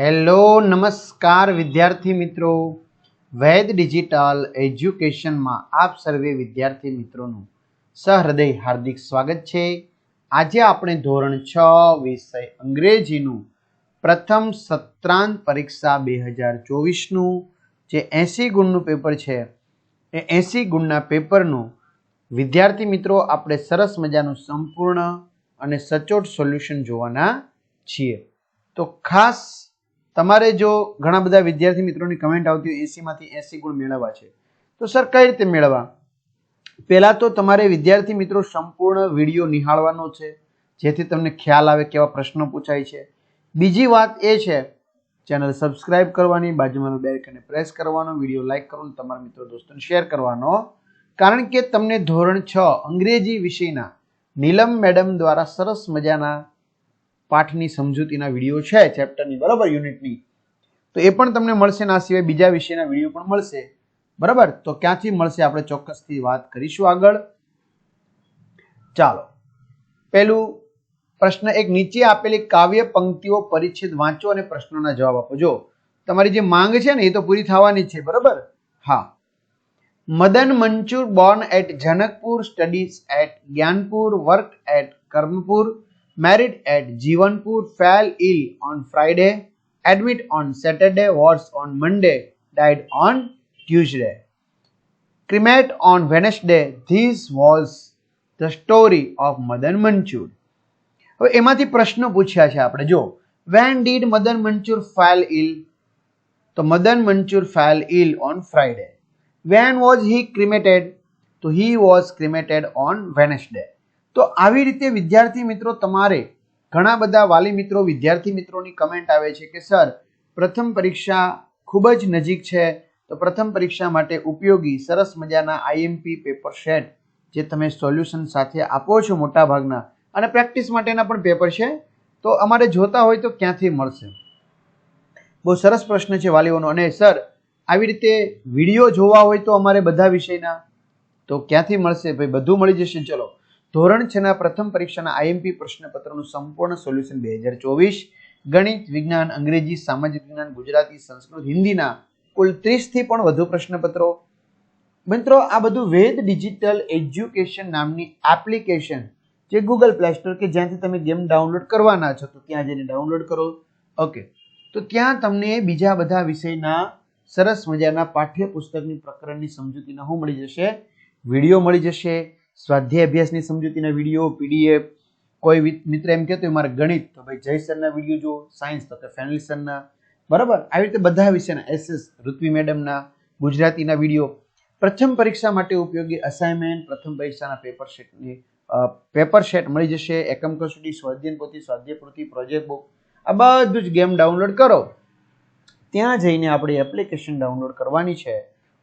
Hello, નમસ્કાર વિદ્યાર્થી મિત્રો. વૈદ ડિજિટલ એજ્યુકેશનમાં આપ સર્વે વિદ્યાર્થી મિત્રોનું સહૃદય હાર્દિક સ્વાગત છે. આજે આપણે ધોરણ છ વિષય અંગ્રેજીનું પ્રથમ સત્રાંત પરીક્ષા બે હજાર ચોવીસનું જે એંસી ગુણનું પેપર છે, એ એંસી ગુણના પેપરનું વિદ્યાર્થી મિત્રો આપણે સરસ મજાનું સંપૂર્ણ અને સચોટ સોલ્યુશન જોવાના છીએ. તો ખાસ તમારે જો ઘણા બધા વિદ્યાર્થી મિત્રોની કમેન્ટ આવતી હોય એસીમાંથી એસી ગુણ મેળવવા છે. તો સર કઈ રીતે મેળવવા? પહેલાં તો તમારે વિદ્યાર્થી મિત્રો સંપૂર્ણ વીડિયો નિહાળવાનો છે, જેથી તમને ખ્યાલ આવે કેવા પ્રશ્નો પૂછાય છે. બીજી વાત એ છે, ચેનલ સબસ્ક્રાઇબ કરવાની, બાજુમાં બેલ આઇકનને પ્રેસ કરવાનો, વીડિયો લાઇક કરવાનો તમારા મિત્રો દોસ્તોને શેર કરવાનો. કારણ કે તમને ધોરણ છ અંગ્રેજી વિષયના નીલમ મેડમ દ્વારા સરસ મજાના પાઠની સમજૂતીના વીડિયો છે, ચેપ્ટરની બરાબર યુનિટની. તો એ પણ તમને મળશે ને આ સિવાય બીજા વિષયના વીડિયો પણ મળશે. બરાબર? તો ક્યાંથી મળશે આપણે ચોક્કસથી વાત કરીશું આગળ. ચાલો. પહેલું પ્રશ્ન એક, નીચે આપેલી કાવ્ય પંક્તિઓ પરિચ્છેદ વાંચો અને પ્રશ્નોના જવાબ આપો. જો, તમારી જે માંગ છે ને એ તો પૂરી થવાની છે, બરાબર? હા. Madan Manchur born at Janakpur studies at Gyanpur work at Karmapur married at Jivanpur, fell ill on Friday, admit on Saturday, was on Monday, died on Tuesday. Cremate on Wednesday. This was the story of Madan Manchur. હવે એમાંથી પ્રશ્નો પૂછ્યા છે આપણે જો when did Madan Manchur fall ill તો Madan Manchur fall ill on Friday when was he cremated તો he was cremated on Wednesday તો આવી રીતે વિદ્યાર્થી મિત્રો તમારે ઘણા બધા વાલી મિત્રો, વિદ્યાર્થી મિત્રોની કમેન્ટ આવે છે કે, સર, પ્રથમ પરીક્ષા ખૂબ જ નજીક છે, તો પ્રથમ પરીક્ષા માટે ઉપયોગી, સરસ મજાના આઈએમપી પેપર સેટ જે તમે સોલ્યુશન સાથે આપો છો મોટા ભાગના અને પ્રેક્ટિસ માટેના પણ પેપર છે, તો અમારે જોતા હોય તો ક્યાંથી મળશે? બહુ સરસ પ્રશ્ન છે વાલીઓનો અને, સર, આવી રીતે વીડિયો જોવા હોય તો અમારે બધા વિષયના? તો ક્યાંથી મળશે? ભાઈ, બધું મળી જશે ચલો ધોરણ છના પ્રથમ પરીક્ષાના આઈએમપી પ્રશ્નપત્રનું સંપૂર્ણ સોલ્યુશન બે હજાર ચોવીસ, ગણિત, વિજ્ઞાન, અંગ્રેજી, સામાજિક વિજ્ઞાન, ગુજરાતી, સંસ્કૃત, હિન્દીના કુલ ત્રીસથી પણ વધુ પ્રશ્નપત્રો. મિત્રો, આ બધું વેદ ડિજિટલ એજ્યુકેશન નામની એપ્લિકેશન જે ગૂગલ પ્લે સ્ટોર કે જ્યાંથી તમે ગેમ ડાઉનલોડ કરવાના છો, તો ત્યાં જઈને ડાઉનલોડ કરો. ઓકે તો ત્યાં તમને બીજા બધા વિષયના સરસ મજાના પાઠ્યપુસ્તકની પ્રકરણની સમજૂતી ન મળી જશે, વીડિયો મળી જશે સ્વાધ્યાય અભ્યાસની સમજૂતીના વીડિયો, પીડીએફ, કોઈ મિત્ર એમ કહેતો હોય, મારે ગણિત તો ભાઈ જય સરના વીડિયો જો સાયન્સ તો કે ફેનલી સરના. બરાબર? આવી રીતે બધા વિષયના એસએસ, ઋત્વી મેડમના, ગુજરાતીના વીડિયો. પ્રથમ પરીક્ષા માટે ઉપયોગી અસાઇનમેન્ટ પ્રથમ પરીક્ષાના પેપર શીટની પેપર શેટ મળી જશે, એકમ કસોટી સ્વાધ્યાયન પોથી, સ્વાધ્યાય પૂર્તિ પ્રોજેક્ટ બુક આ બધું જ ગેમ ડાઉનલોડ કરો. ત્યાં જઈને આપણે એપ્લિકેશન ડાઉનલોડ કરવાની છે.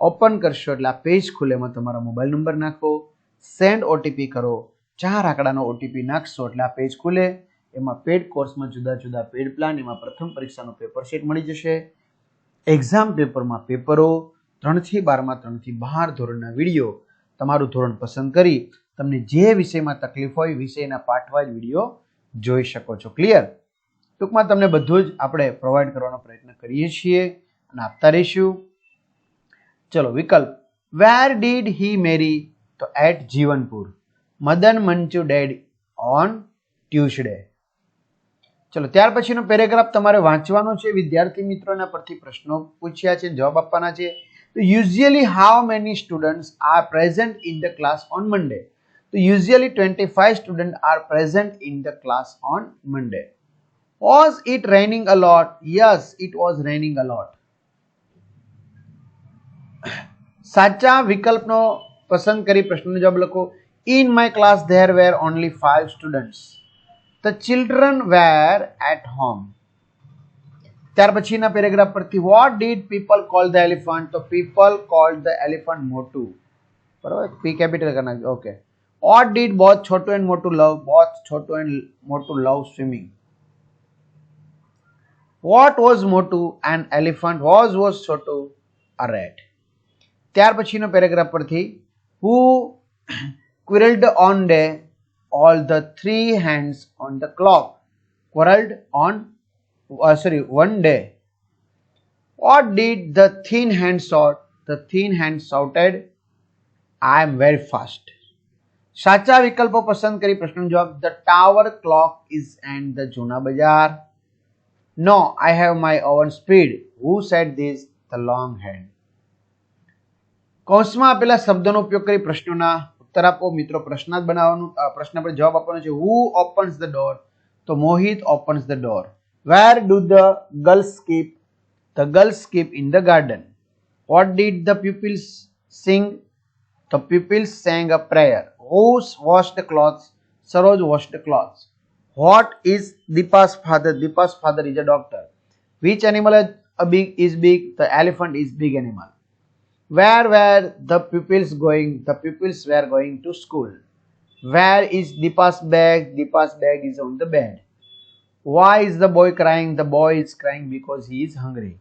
ઓપન કરશો એટલે આ પેજ ખુલે એમાં તમારો મોબાઈલ નંબર નાખો. સેન્ડ ઓટીપી કરો. ચાર આંકડાનો ઓટીપી નાખશો એટલે આ પેજ ખુલે. એમાં પેડ કોર્સમાં જુદા જુદા પેડ પ્લાન એમાં પ્રથમ પરીક્ષાનો પેપર શીટ મળી જશે. એક્ઝામ પેપરમાં પેપરો, ત્રણથી બારમાં ત્રણથી બાર ધોરણના વીડિયો. તમારું ધોરણ પસંદ કરી તમને જે વિષયમાં તકલીફ હોય, વિષયના પાઠવાઇઝ વીડિયો જોઈ શકો છો. ક્લિયર ટૂંકમાં તમને બધું જ આપણે પ્રોવાઈડ કરવાનો પ્રયત્ન કરીએ છીએ અને આપતા રહીશું. ચલો વિકલ્પ. વેર ડીડ હી મેરી તો at Jivanpur. Madan Manchu dead on Tuesday. ચલો, ત્યાર પછીનો પેરેગ્રાફ તમારે વાંચવાનો છે. વિદ્યાર્થી મિત્રોના પરથી પ્રશ્નો પૂછ્યા છે, જવાબ આપવાના છે. તો usually how many students are present in the class on Monday તો usually twenty five student are present in the class on Monday was it raining a lot yes it was raining a lot સાચા વિકલ્પનો પસંદ કરી પ્રશ્નનો જવાબ લખો in my class there were only five students the children were at home ત્યાર પછીના paragraph પરથી what did people call the elephant તો people call the elephant Motu. બરાબર? પી કેપિટલ કરી નાખજો. Okay what did both Chhotu and Motu love both Chhotu and Motu love swimming what was Motu and elephant was was Chhotu a rat ત્યાર પછીનો paragraph પરથી who quarrelled one day all the three hands on the clock quarrelled on uh, sorry one day what did the thin hand shout the thin hand shouted i am very fast સાચા વિકલ્પો પસંદ કરી પ્રશ્નનો જવાબ the tower clock is and the જૂના બજાર નો I have my own speed who set this the long hand કૌંસમાં આપેલા શબ્દોનો ઉપયોગ કરી પ્રશ્નોના ઉત્તર આપો મિત્રો પ્રશ્નાર્થ બનાવવાનું અ, પ્રશ્ન પર જવાબ આપવાનો છે હુ ઓપન્સ ધ ડોર તો Mohit opens the door where do the girls keep the girls keep in the garden what did the peoples sing the peoples a prayer who washed the clothes saroj washed the clothes what is deepa's father deepa's father is a doctor which animal is a big is big the elephant is big animal where were the pupils going the pupils were going to school where is deepa's bag deepa's bag is on the bed why is the boy crying the boy is crying because he is hungry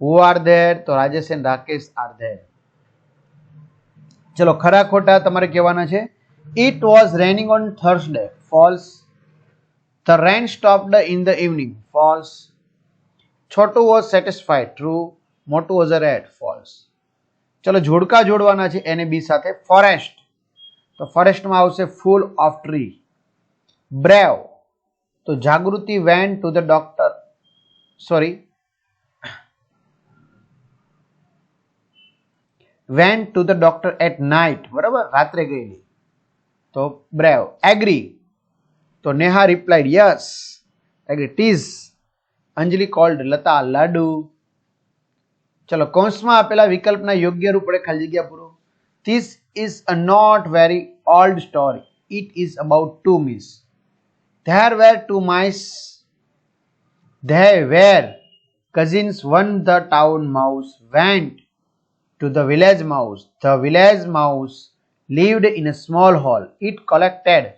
who are there તો Rajesh and Rakesh are there ચલો ખરા ખોટા તમારે કહેવાના છે it was raining on Thursday false the rain stopped in the evening false Chhotu was satisfied true Motu was a red false ચલો જોડકા જોડવાના છે એને બી સાથે ફોરેસ્ટ. તો ફોરેસ્ટમાં આવશે ફૂલ ઓફ ટ્રી. બ્રેવ. તો Jagriti went to the doctor. Sorry. Went to the doctor at night. બરાબર? રાત્રે ગયેલી. તો બ્રેવ. એગ્રી. તો Neha replied yes. Agree. Tease. Anjali called Lata laddu. ચલો કૌંસમાં આપેલા વિકલ્પના યોગ્ય રૂપ વડે ખાલી જગ્યા પૂરો this is a not very old story it is about two mice there were two mice they were cousins one the town mouse went to the village mouse. The village mouse lived in a small hole. It collected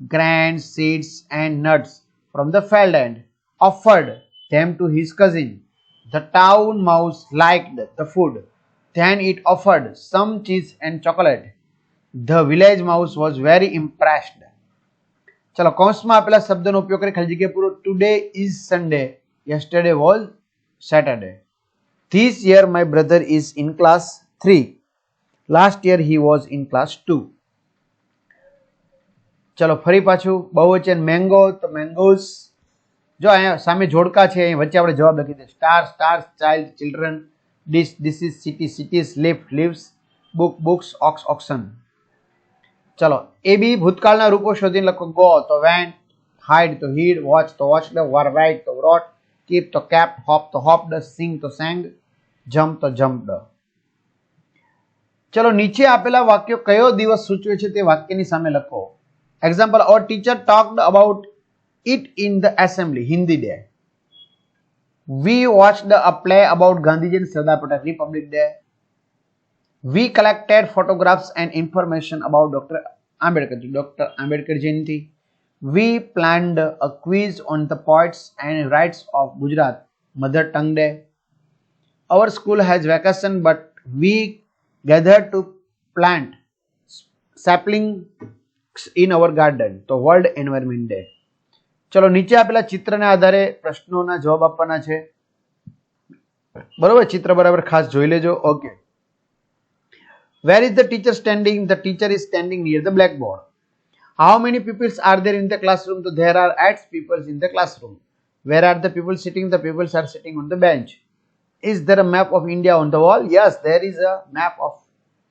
grains, seeds, and nuts from the field and offered them to his cousin. The town mouse liked the food. Then it offered some cheese and chocolate. The village mouse was very impressed. ચલો કૌંસમાં આપેલા શબ્દનો ઉપયોગ કરી ખાલી જગ્યા પૂરો today is Sunday yesterday was Saturday This year my brother is in class 3. Last year he was in class 2. ચલો ફરી પાછું બહુવચન મેંગો તો મેંગોઝ જો અહીંયા સામે જોડકા છે અહીં વચ્ચે આપણે જવાબ લખી દે star stars child children dis diseases city cities lift lives book books ox oxen ચલો, એ બી ભૂતકાળના રૂપો શોધીને લખો. ગો તો વેન હાઈડ તો હીડ વોચ તો વોચ વર રાઇટ તો રોટ કીપ તો કેપ હોપ તો ડ સિંગ તો સેંગ જમ્પ તો ડ ચલો, નીચે આપેલા વાક્યો કયો દિવસ સૂચવે છે તે વાક્યની સામે લખો. Example or teacher talked about it in the assembly, Hindi Day. We watched a play about Gandhiji and Sardar Patel Republic Day. We collected photographs and information about Dr. Ambedkar, Dr. Ambedkar Jayanti. We planned a quiz on the poets and rights of Gujarat, Mother Tongue Day. Our school has vacation, but we gathered to plant sapling in our garden, the World Environment Day. ચલો નીચે આપેલા ચિત્રના આધારે પ્રશ્નોના જવાબ આપવાના છે બરોબર ચિત્ર બરાબર ખાસ જોઈ લેજો okay Where is the teacher standing? The teacher is standing near the blackboard. How many pupils are there in the classroom? So there are eight pupils in the classroom. Where are the people sitting? The pupils are sitting on the bench. Is there a map of India on the wall? Yes, there is a map of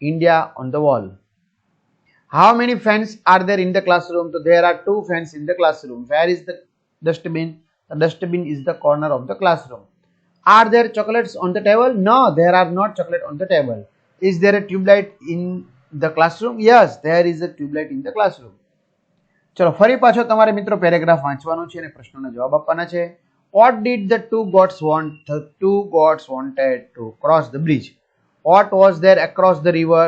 India on the wall. How many fans are there in the classroom? So there are two fans in the classroom. Where is the dustbin? The dustbin is the corner of the classroom. Are there chocolates on the table? No, there are not chocolate on the table. Is there a tube light in the classroom? Yes, there is a tube light in the classroom. ચલો ફરી પાછો તમારે મિત્રો paragraph વાંચવાનું છે અને પ્રશ્નોના જવાબ આપવાના છે what did the two gods want the two gods wanted to cross the bridge what was there across the river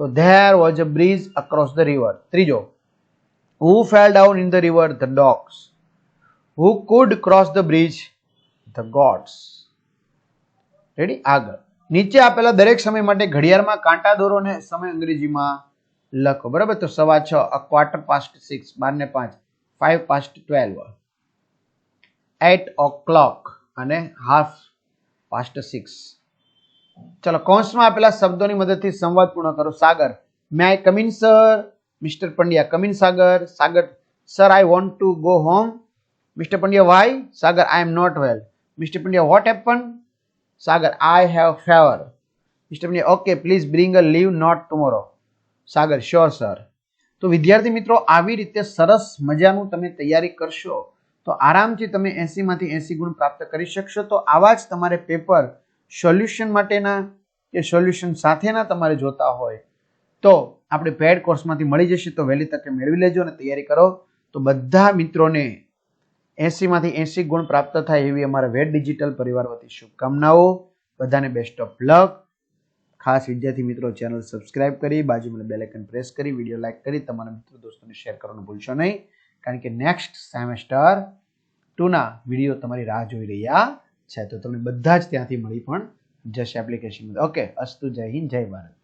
તો there was a bridge across the river ત્રીજો who fell down in the river the dogs who could cross the bridge the gods ready આગળ નીચે આપેલા દરેક સમય માટે ઘડિયાળમાં કાંટા દોરો ને સમય અંગ્રેજીમાં લખો. બરાબર? તો સવા છ અ ક્વાર્ટર પાસ્ટ સિક્સ બાર ને પાંચ five past twelve eight o'clock અને હાફ પાસ્ટ સિક્સ ચલો, કૌંસમાં આપેલા શબ્દોની મદદથી સંવાદ પૂર્ણ કરો. Sagar. May I come in sir mister Pandya come in Sagar. Sagar sir I want to go home mister Pandya why Sagar I am not well mister Pandya what happen Sagar I have fever mister Pandya okay please bring a leave note tomorrow Sagar sure sir તો વિદ્યાર્થી મિત્રો, આવી રીતે સરસ મજાનું તમે તૈયારી કરશો, તો આરામથી તમે એંસીમાંથી એંસી ગુણ પ્રાપ્ત કરી શકશો. તો આવા જ તમારે પેપર સોલ્યુશન માટેના કે સોલ્યુશન સાથેના તમારે જોતા હોય, તો આપણે પેડ કોર્સમાંથી મળી જશે. તો વહેલી તકે મેળવી લેજો અને તૈયારી કરો. તો બધા મિત્રોને એંસીમાંથી એંસી ગુણ પ્રાપ્ત થાય એવી અમારા વેડ ડિજિટલ પરિવાર વતી શુભકામનાઓ. બધાને બેસ્ટ ઓફ લક ખાસ વિદ્યાર્થી મિત્રો, ચેનલ સબસ્ક્રાઇબ કરી, બાજુમાં બેલેકન પ્રેસ કરી વીડિયો લાઇક કરી, તમારા મિત્રો દોસ્તોને શેર કરવાનું ભૂલશો નહીં. કારણ કે નેક્સ્ટ સેમેસ્ટર ટુના વીડિયો તમારી રાહ જોઈ રહ્યા છે તો તમને બધા જ ત્યાંથી મળી પણ જશે એપ્લિકેશન ઓકે અસ્તુ જય હિન્દ, જય ભારત.